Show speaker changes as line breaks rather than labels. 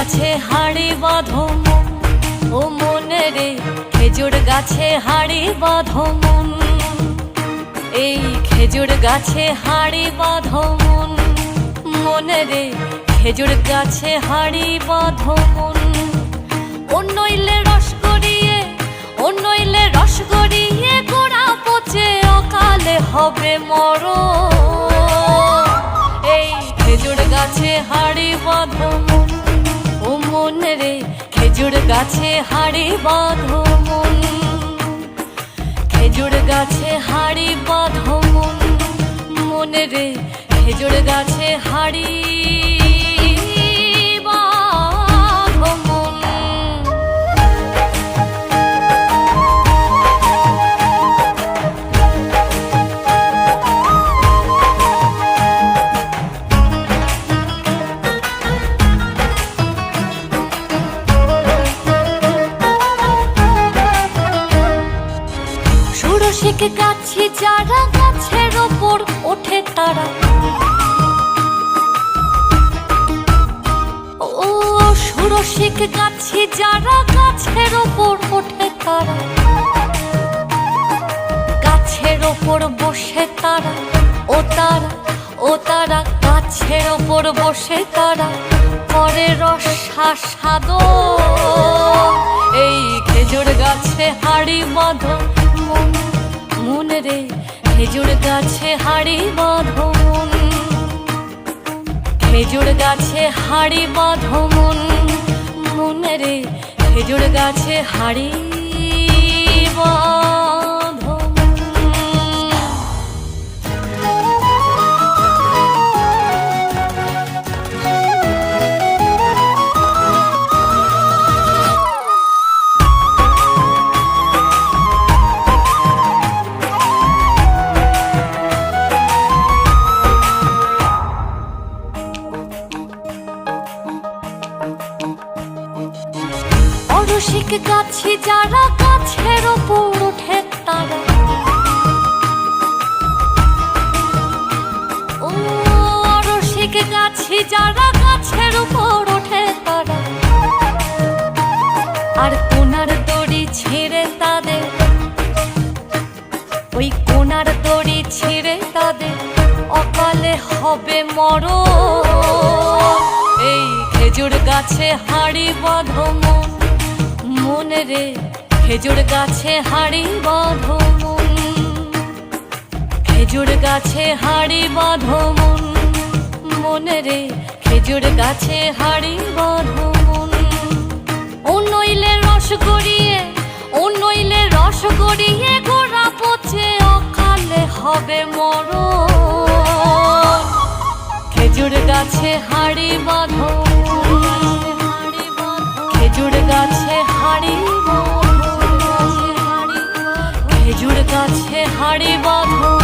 গাছে হাড়ি বাঁধো মন। ও মনে রে, খেজুর গাছে হাড়ি বাঁধো মন। এই খেজুর গাছে হাড়ি বাঁধো মন। মনে রে, খেজুর গাছে হাড়ি বাঁধো মন। অন্যইলে রস গড়িয়ে অন্যইলে রস গড়িয়ে গোড়া পচে অকালে হবে মর এই খেজুর গাছে হাড়ি বাঁধো খেজুর গাছে হাড়ি বাঁধো মন। খেজুর গাছে হাড়ি বাঁধো মন। মনে রে, খেজুর গাছে হাড়ি ষোড়শিক গাছি যারা গাছের ওপর ওঠে তারা। ও ষোড়শিক গাছি যারা গাছের ওপর ওঠে তারা। গাছের ওপর বসে তারা, ও তারা ও তারা, গাছের ওপর বসে তারা। করে রসাস্বাদ এই খেজুর গাছে হাড়ি বাঁধো। রে, খেজুর গাছে হাড়ি বাঁধমন খেজুর গাছে হাড়ি বাঁধমন মন রে, খেজুর গাছে হাড়ি বাঁধো অরসিক গাছি যারা গাছের ওপর ওঠে তারা। ও গাছি যারা গাছের উপর ওঠে তারা। আর কোনার দড়ি ছিঁড়ে তাদের। ওই কোনার দড়ি ছিঁড়ে তাদের। অকালে হবে মর এই খেজুর গাছে হাড়ি বাঁধো মন। মন রে, খেজুর গাছে হাড়ি বাঁধো মন। খেজুর গাছে হাড়ি বাঁধো মন। মন রে, খেজুর গাছে হাড়ি বাঁধো মন। ও নইলে রস গড়িয়ে, ও নইলে রস গড়িয়ে গোড়া পচে অকালে হবে মর খেজুর গাছে হাড়ি বাঁধো খেজুর গাছে হাড়ি খেজুর গাছে হাড়ি বাঁধো।